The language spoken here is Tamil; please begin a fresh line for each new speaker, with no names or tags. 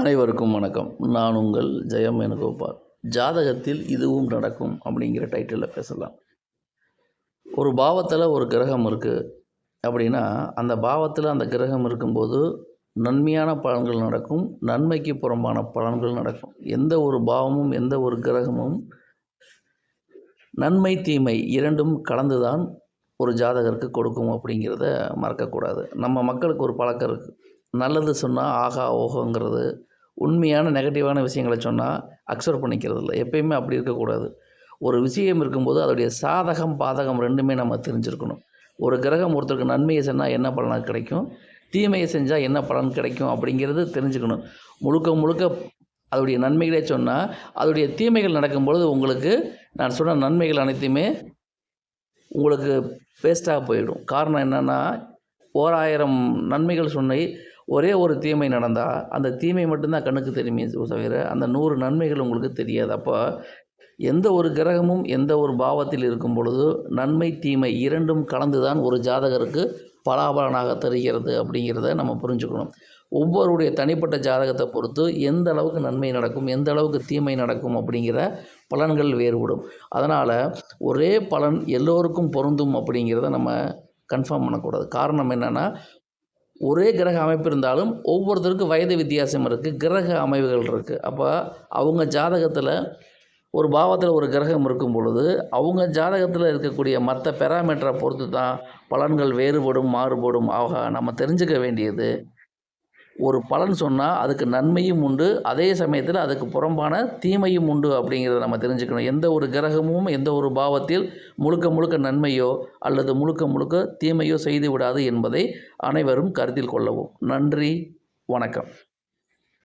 அனைவருக்கும் வணக்கம். நான் உங்கள் ஜெயம் வேணுகோபால். ஜாதகத்தில் இதுவும் நடக்கும் அப்படிங்கிற டைட்டிலில் பேசலாம். ஒரு பாவத்தில் ஒரு கிரகம் இருக்குது அப்படின்னா அந்த பாவத்தில் அந்த கிரகம் இருக்கும்போது நன்மையான பலன்கள் நடக்கும் நன்மைக்கு புறம்பான பலன்கள் நடக்கும். எந்த ஒரு பாவமும் எந்த ஒரு கிரகமும் நன்மை தீமை இரண்டும் கலந்துதான் ஒரு ஜாதகருக்கு கொடுக்கும் அப்படிங்கிறத மறக்கக்கூடாது. நம்ம மக்களுக்கு ஒரு பழக்கம் இருக்குது நல்லது சொன்னால் ஆகா ஓஹோங்கிறது உண்மையான நெகட்டிவான விஷயங்களை சொன்னால் அக்செப்ட் பண்ணிக்கிறது இல்லை எப்பயுமே அப்படி இருக்கக்கூடாது. ஒரு விஷயம் இருக்கும்போது அதோடைய சாதகம் பாதகம் ரெண்டுமே நம்ம தெரிஞ்சிருக்கணும். ஒரு கிரகம் ஒருத்தருக்கு நன்மையை சொன்னால் என்ன பலனாக கிடைக்கும்? தீமையை செஞ்சால் என்ன பலன் கிடைக்கும்? அப்படிங்கிறது தெரிஞ்சுக்கணும். முழுக்க முழுக்க அதோடைய நன்மைகளே சொன்னால் அதோடைய தீமைகள் நடக்கும்பொழுது உங்களுக்கு நான் சொன்ன நன்மைகள் அனைத்தையுமே உங்களுக்கு வேஸ்ட்டாக போயிடும். காரணம் என்னென்னா ஓராயிரம் நன்மைகள் சொன்னை ஒரே ஒரு தீமை நடந்தால் அந்த தீமை மட்டும்தான் கண்ணுக்கு தெரியுமே தவிர அந்த நூறு நன்மைகள் உங்களுக்கு தெரியாது. அப்போ எந்த ஒரு கிரகமும் எந்த ஒரு பாவத்தில் இருக்கும் பொழுது நன்மை தீமை இரண்டும் கலந்து தான் ஒரு ஜாதகருக்கு பலாபலனாக தருகிறது அப்படிங்கிறத நம்ம புரிஞ்சுக்கணும். ஒவ்வொருடைய தனிப்பட்ட ஜாதகத்தை பொறுத்து எந்த அளவுக்கு நன்மை நடக்கும் எந்த அளவுக்கு தீமை நடக்கும் அப்படிங்கிற பலன்கள் வேறுபடும். அதனால் ஒரே பலன் எல்லோருக்கும் பொருந்தும் அப்படிங்கிறத நம்ம கன்ஃபார்ம் பண்ணக்கூடாது. காரணம் என்னென்னா ஒரே கிரக அமைப்பு இருந்தாலும் ஒவ்வொருத்தருக்கும் வயது வித்தியாசம் இருக்குது கிரக அமைவுகள் இருக்குது அப்போ அவங்க ஜாதகத்தில் ஒரு பாவத்தில் ஒரு கிரகம் இருக்கும் பொழுது அவங்க ஜாதகத்தில் இருக்கக்கூடிய மற்ற பெராமீட்டரை பொறுத்து தான் பலன்கள் வேறுபடும் மாறுபடும். ஆக நம்ம தெரிஞ்சுக்க வேண்டியது ஒரு பலன் சொன்னால் அதுக்கு நன்மையும் உண்டு. அதே சமயத்தில் அதுக்கு புறம்பான தீமையும் உண்டு அப்படிங்கிறத நம்ம தெரிஞ்சுக்கணும். எந்த ஒரு கிரகமும் எந்த ஒரு பாவத்தில் முழுக்க முழுக்க நன்மையோ அல்லது முழுக்க முழுக்க தீமையோ செய்து விடாது என்பதை அனைவரும் கருத்தில் கொள்ளவும். நன்றி. வணக்கம்.